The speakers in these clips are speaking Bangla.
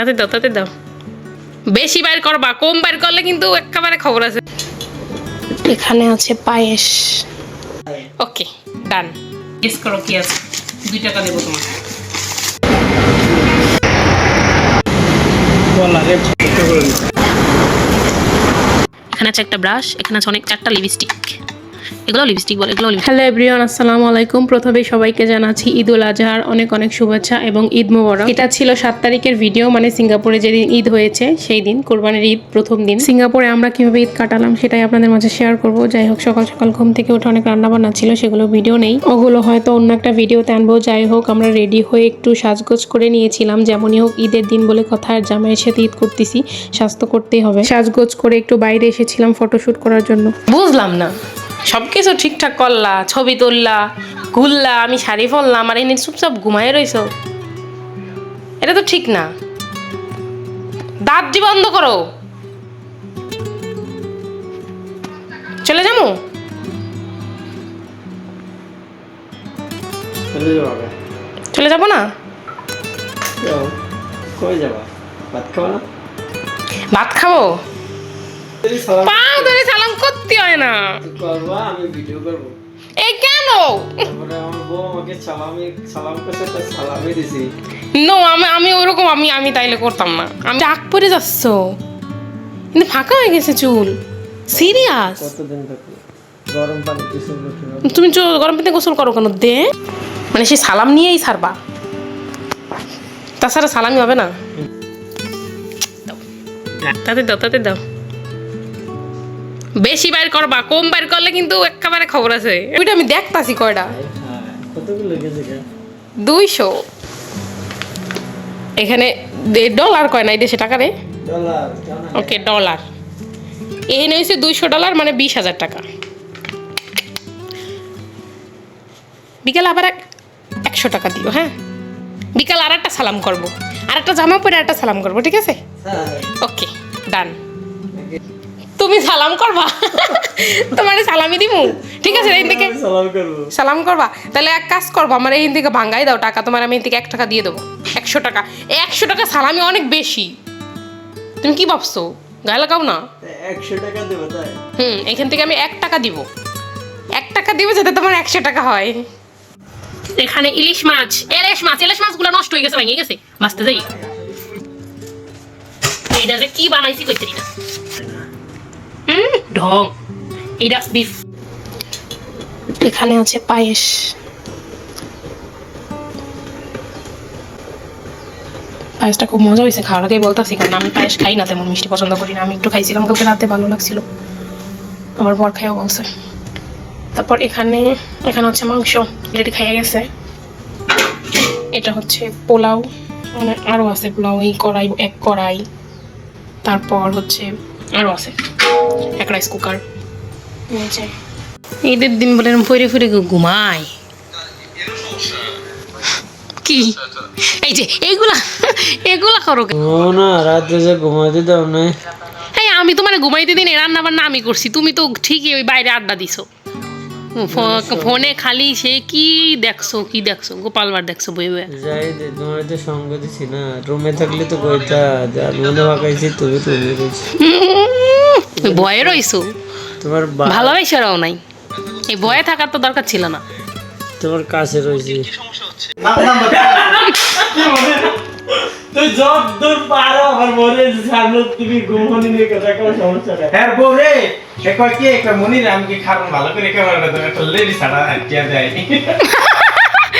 তাতে দাও তাতে দাও। বেশি বাইর করবা কম বাইর করলে কিন্তু একেবারে খবর আছে। এখানে আছে পায়েস। ওকে ডান। গেস করো কি আছে। দুই টাকা দেবো তোমাকে। এখানে আছে একটা ব্রাশ এখানে আছে অনেক চারটা লিপস্টিক। এগুলো লিপস্টিক বলে এগুলো হ্যালো এভরিওয়ান আসসালামু আলাইকুম। প্রথমেই সবাইকে জানাচ্ছি ঈদ উল আজহার অনেক অনেক শুভেচ্ছা এবং ঈদ মোবারক। এটা ছিল সাত তারিখের ভিডিও মানে সিঙ্গাপুরে যেদিন ঈদ হয়েছে সেই দিন কোরবানির ঈদ প্রথম দিন। সিঙ্গাপুরে আমরা কীভাবে ঈদ কাটালাম সেটাই আপনাদের মাঝে শেয়ার করব। যাই হোক সকাল সকাল ঘুম থেকে উঠে অনেক রান্না বান্না ছিল সেগুলো ভিডিও নেই। ওগুলো হয়তো অন্য একটা ভিডিওতে আনব। যাই হোক আমরা রেডি হয়ে একটু সাজগোজ করে নিয়েছিলাম। যেমনই হোক ঈদের দিন বলে কথা আর জামাইয়ের সাথে ঈদ করতেছি স্বাস্থ্য করতেই হবে। সাজগোজ করে একটু বাইরে এসেছিলাম ফটোশ্যুট করার জন্য। বুঝলাম না। সব কিছু ঠিকঠাক করলা ছবি তুললা ঘুরলা আমি শাড়ি পরলাম আর এনে চুপচাপ ঘুমায় রইছ। এটা তো ঠিক না। দাঁত দাঁতটি বন্ধ করো। চলে যাব? চলে যাব না? ভাত খাব? পা ধরে সালাম করতে হয় না। করবা? আমি ভিডিও করব। এই কেন? নো আমি আমি ওরকম আমি আমি তাইলে করতাম না। আমি ডাক পরে যাচ্ছ। কিন্তু ফাঁকা হয়ে গেছে চুল। সিরিয়াস গরম পানি তুমি গরম পানিতে গোসল করো কেন? দে। মানে সেই সালাম নিয়েই সারবা। তাছাড়া সালামি হবে না। দাও। তাতে দাও তাতে দাও। বেশি বাইর করবা কম বাইর করলে কিন্তু একেবারে খবর আছে। ওইটা আমি দেখতাছি কয়টা? দুইশো। এখানে ডলার কয় না এই দেশে টাকা রে? ডলার ওকে ডলার এখানে হয়েছে দুইশো ডলার মানে বিশ হাজার টাকা। বিকাল আবার এক একশো টাকা দিও হ্যাঁ? বিকাল আর একটা সালাম করব। আর একটা জামা পরে আর একটা সালাম করব ঠিক আছে? হ্যাঁ। ওকে ডান তুমি সালাম করবা? তোমার সালামি দিমু? ঠিক আছে এই থেকে সালাম করব। সালাম করবা? তাহলে এক কাজ করব আমার এই থেকে ভাঙ্গাই দাও টাকা তোমার আমি এই থেকে এক টাকা দিয়ে দেবো একশো টাকা। একশো টাকা সালামি অনেক বেশি। তুমি কি ভাবছ? গায়ে লাগাও না। একশো টাকা দেবো তাই? হুম এখান থেকে আমি এক টাকা দিব। এক টাকা দিব যাতে তোমার একশো টাকা হয়। এখানে ইলিশ মাছ ইলিশ মাছ ইলিশ মাছগুলো নষ্ট হয়ে গেছে ভেঙে গেছে। বাঁচতে যাই। এইটা যে কি বানাইছি কইতে না। ঢং। এইটা বিফ। এখানে আছে পায়েস। পায়েসটা খুব মজা হয়েছে, খাওয়ার আগে বলতেছি, কারণ আমি পায়েস খাই না, তেমন মিষ্টি পছন্দ করি না। আমি একটু খাইছিলাম, কালকে রাতে ভালো লাগছিল। আমার বর খাইও বলছে। তারপর এখানে এখানে হচ্ছে মাংস রেডি খাইয়ে গেছে। এটা হচ্ছে পোলাও মানে আরও আছে পোলাও, এই কড়াই, এক কড়াই। তারপর হচ্ছে আরও আছে। এক রাইস কুকার ঈদের দিন বলে এরম ফিরে ফিরে ঘুমায় কি? এই যে এইগুলা এগুলা করো না রাত্রে যে ঘুমাতে দাও না এই আমি তোমার ঘুমাইতে দিনে রান্না বান্না আমি করছি তুমি তো ঠিকই ওই বাইরে আড্ডা দিছো। ফোনে খালি সে কি দেখছ কি দেখছ গোপাল বার দেখছ বই বই যাই দে তোমার তো সঙ্গ দিছি না রুমে থাকলে তো কইতা মনে ভাগাইছি তুমি রুমে ভয়ে রইছো? তোমার বা- ভালোবাসারাও নাই। এই ভয়ে থাকার তো দরকার ছিল না। তোমার কাছে রয়েছি তুই যতদূর পারো আমার জানো তুমি ঘুমনি নিয়ে কথা কোনো সমস্যা নেই। হ্যাঁ বউ এ কয় কি একটা মনির আমি কি খারাপ ভালো করে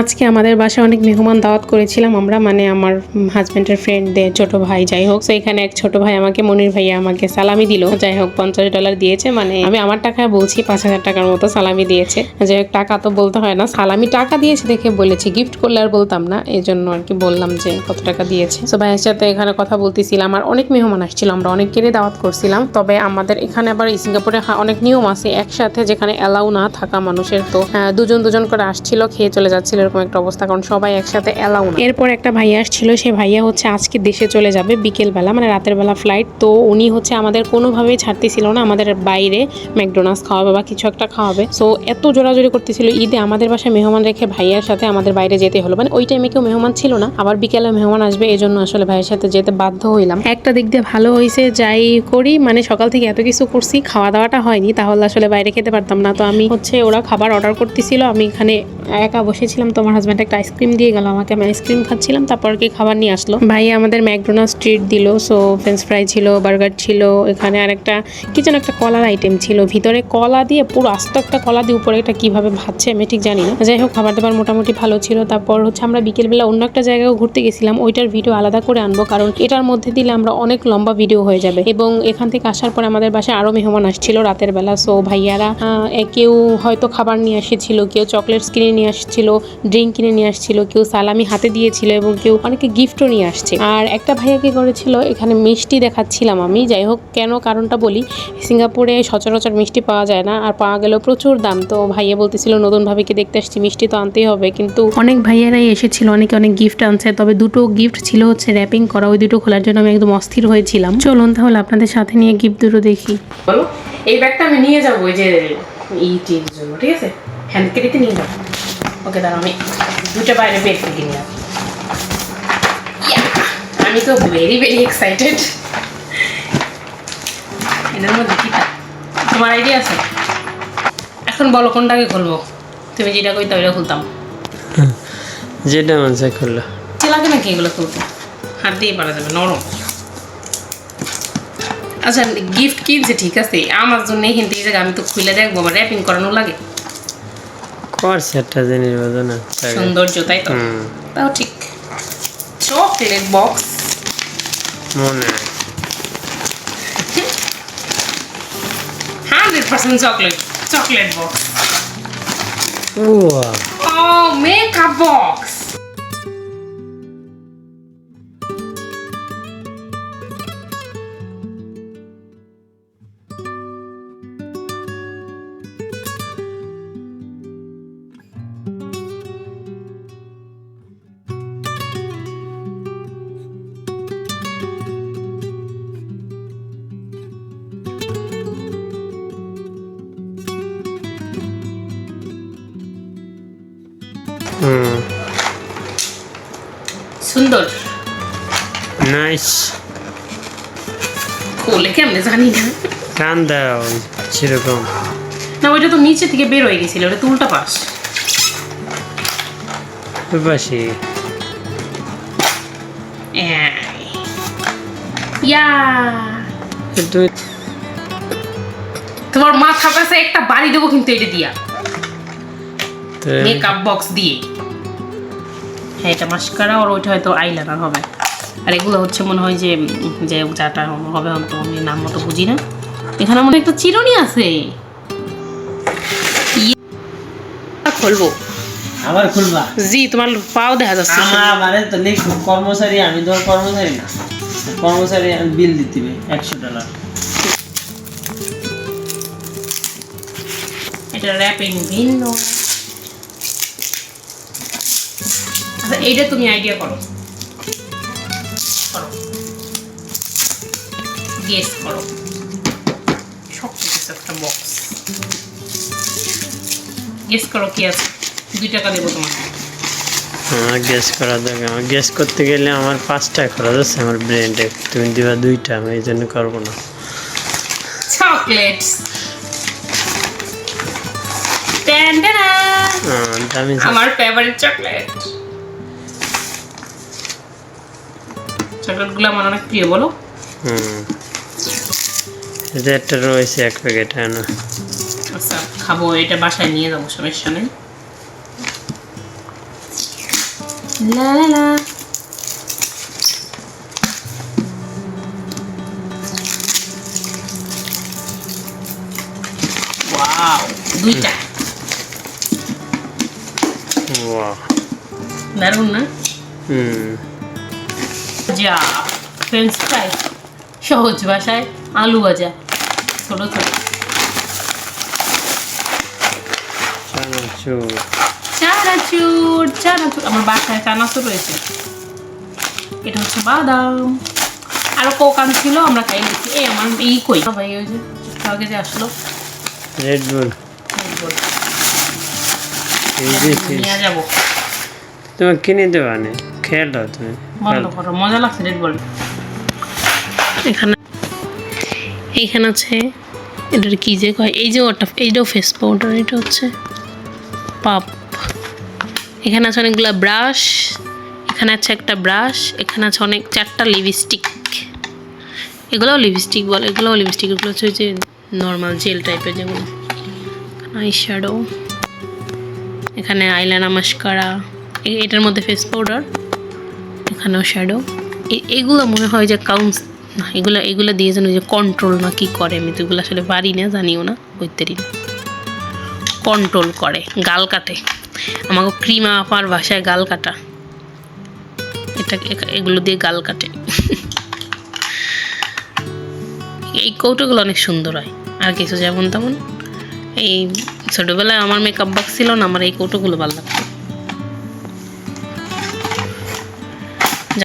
আজকে আমাদের বাসায় অনেক মেহমান দাওয়াত করেছিলাম আমরা মানে আমার হাজব্যান্ডের ফ্রেন্ডদের ছোট ভাই যাই হোক। তো এখানে এক ছোট ভাই আমাকে মনির ভাইয়া আমাকে সালামি দিল। যাই হোক পঞ্চাশ ডলার দিয়েছে মানে আমি আমার টাকায় বলছি পাঁচ হাজার টাকার মতো সালামি দিয়েছে। যাই হোক টাকা তো বলতে হয় না। সালামি টাকা দিয়েছে দেখে বলেছি গিফট করলে আর বলতাম না। এই জন্য আর কি বললাম যে কত টাকা দিয়েছে। তো ভাইয়ের সাথে এখানে কথা বলতেছিলাম আর অনেক মেহমান আসছিল আমরা অনেকেরই দাওয়াত করছিলাম। তবে আমাদের এখানে আবার সিঙ্গাপুরে অনেক নিয়ম আছে একসাথে যেখানে অ্যালাউ না থাকা মানুষের। তো আহ, দুজন দুজন করে আসছিল খেয়ে চলে যাচ্ছিল এরকম একটা অবস্থা, কারণ সবাই একসাথে এলাও না এরপর একটা ভাইয়া আসছিল, সে ভাইয়া হচ্ছে আজকে দেশে চলে যাবে বিকেলবেলা মানে রাতের বেলা ফ্লাইট তো উনি হচ্ছে আমাদের কোনোভাবেই ছাড়তেছিল না, আমাদের বাইরে ম্যাকডোনাল্ডস খাওয়াবে বা কিছু একটা খাওয়াবে। সো এত জোরাজোরি করতেছিল ঈদে আমাদের বাসায় মেহমান রেখে ভাইয়ার সাথে আমাদের বাইরে যেতে হলো। মানে ওই টাইমে কেউ মেহমান ছিল না, আবার বিকেলে মেহমান আসবে এই জন্য আসলে ভাইয়ের সাথে যেতে বাধ্য হইলাম। একটা দিক দিয়ে ভালো হয়েছে যাই করি মানে সকাল থেকে এত কিছু করছি, খাওয়া দাওয়াটা হয়নি, তাহলে আসলে বাইরে খেতে পারতাম না। তো আমি হচ্ছে ওরা খাবার অর্ডার করতেছিল, আমি এখানে একা বসেছিলাম, তো আমার হাজব্যান্ড একটা আইসক্রিম দিয়ে গেল আমাকে। আমি আইসক্রিম খাচ্ছিলাম, তারপর কি খাবার নিয়ে আসলো। ভাই আমাদের ম্যাকডোনাল্ড স্ট্রিট দিল সো ফ্রেঞ্চ ফ্রাই ছিল বার্গার ছিল, এখানে আর একটা কি যেন একটা কলার আইটেম ছিল। ভিতরে কলা দিয়ে পুরো আস্ত একটা কলা দিয়ে উপরে এটা কীভাবে ভাজছে আমি ঠিক জানি না। যাই হোক, খাবার দাবার মোটামুটি ভালো ছিল। তারপর হচ্ছে আমরা বিকেলবেলা অন্য একটা জায়গায় ঘুরতে গেছিলাম, ওইটার ভিডিও আলাদা করে আনব, কারণ এটার মধ্যে দিলে আমরা অনেক লম্বা ভিডিও হয়ে যাবে। এবং এখান থেকে আসার পর আমাদের বাসায় আরও মেহমান আসছিল রাতের বেলা সো ভাইয়ারা কেউ হয়তো খাবার নিয়ে এসেছিল, কেউ চকলেটস কিনে নিয়ে আসছিল ড্রিঙ্ক কিনে নিয়ে আসছিল কেউ সালামি হাতে দিয়েছিল এবং কেউ অনেকে গিফটও নিয়ে আসছে। আর একটা ভাইয়া কি করেছিল এখানে মিষ্টি দেখাচ্ছিলাম আমি যাই হোক কেন কারণটা বলি। সিঙ্গাপুরে সচরাচর মিষ্টি পাওয়া যায় না আর পাওয়া গেলেও প্রচুর দাম তো ভাইয়া বলতেছিল নতুন ভাবিকে দেখতে আসছি মিষ্টি তো আনতেই হবে। কিন্তু অনেক ভাইয়ারাই এসেছিল অনেকে অনেক গিফট আনছে তবে দুটো গিফট ছিল হচ্ছে র্যাপিং করা ওই দুটো খোলার জন্য আমি একদম অস্থির হয়েছিলাম। চলুন তাহলে আপনাদের সাথে নিয়ে গিফট দুটো দেখি। বলো এই ব্যাগটা আমি নিয়ে যাব ওই যে ইটির জন্য ঠিক আছে? হ্যান্ড ক্যারিতে নিয়ে যাব। ওকে দাঁড়া আমি দুটো বাইরে বের আসব। Yeah! আমি তো ভেরি ভেরি এক্সাইটেড এটার মধ্যে কি তোমার আইডিয়া আছে? এখন বলো কোনটাকে খুলবো? তুমি যেটা কইতে ওইটা খুলতাম। যেটা মানুষে খুললো। ইচ্ছে লাগে নাকি এগুলো খুলতে? হাত দিয়ে পারা যাবে নরম। আচ্ছা গিফট কিনছে ঠিক আছে। আমার জন্যই কিন্তু আমি তো খুলে দেখব আমার র্যাপিং করানো লাগে। করছে একটা জিনিস বোঝো না তাকে। সৌন্দর্য তাই তো? হুম, তাও ঠিক। Chocolate box. মনে হয়। Hundred percent chocolate chocolate box. উয়া, ও মেকআপ বক্স। খুলে কেমনে জানি না। টান দাও সেরকম। না ওইটা তো নিচে থেকে বের হয়ে গেছিল ওটা তো উল্টা পাশ পাশে ইয়া। তুমি তোমার মাথা কাছে একটা বাড়ি দেবো কিন্তু এটা দিয়া। মেকআপ বক্স দিয়ে। হ্যাঁ এটা মাস্কারা আর ওইটা হয়তো আইলাইনার হবে। আর এগুলো হচ্ছে মনে হয় যে যে যাটা হবে হয়তো আমি নাম মতো বুঝি না। এখানে মনে একটা চিরুনি আছে। ইয়ে। খুলবো। আবার খুলবা? জি তোমার পাও দেখা যাচ্ছে। আমার মানে তো নেই কর্মচারী আমি তো কর্মচারী না। কর্মচারী আমি বিল দিতে হবে একশো ডলার। এটা র্যাপিং ভিন্ন আচ্ছা এইটা তুমি আইডিয়া করো। গেস করো। শক্ত কিছু একটা বক্স গেস করো কি আছে? দুই টাকা দেবো তোমাকে। আমার গ্যাস করা দরকার আমার গ্যাস করতে গেলে আমার পাঁচটা খরচ আছে আমার ব্রেনটা তুমি দিবা দুইটা আমি এই জন্য করব না। চকলেটস জিনিস। আমার ফেভারিট চকলেট চকলেটগুলো আমার অনেক প্রিয় বলো। হুম। একটা রয়েছে এক প্যাকেট হ্যাঁ না? আচ্ছা খাব এটা বাসায় নিয়ে যাব সমস্যা নেই। লা লা লা। ওয়াও দুইটা। দারুণ না? হুম। যা ফ্রেঞ্চ ফ্রাই সহজ ভাষায় আলু ভাজা। ছোট ছোট চানাচুর। চা চানাচুর চানাচুর। আমার বাসায় চানাচুর রয়েছে। এটা হচ্ছে বাদাম। আরও কোকান ছিল আমরা খাই নিচ্ছি এই আমার এই কই? ভাই ওই যে আগে যে আসলো। রেড বুল নিয়ে যাব। তোমার কিনে দেওয়া নেই খেলো তুমি। মজা লাগছে রেড বল এখানে এইখানে আছে, এটার কি যে কয়, এই যে ওটা এইটাও ফেস পাউডার এটা হচ্ছে পাপ এখানে আছে অনেকগুলো ব্রাশ এখানে আছে একটা ব্রাশ এখানে আছে অনেক, চারটা লিপস্টিক এগুলোও লিপস্টিক বলে, এগুলোও লিপস্টিক এগুলো হচ্ছে যে নর্মাল জেল টাইপের যেগুলো। আই শ্যাডো এখানে আইলাইনার মাস্কারা এটার মধ্যে ফেস পাউডার এখানেও শ্যাডো এগুলো মনে হয় যে কাউন্স না এগুলো এগুলো দিয়ে যেন ওই যে কন্ট্রোল না কি করে, আমি তো এগুলো আসলে পারি না, জানিও না বুঝতেরি না। কন্ট্রোল করে, গাল কাটে। আমাকে ক্রিমা আপার ভাষায় গাল কাটা। এটা এগুলো দিয়ে গাল কাটে। এই কৌটোগুলো অনেক সুন্দর হয়, আর কিছু যেমন তেমন। এই ছোটোবেলায় আমার মেকআপ বক্স ছিল না, আমার এই কৌটোগুলো ভালো লাগতো।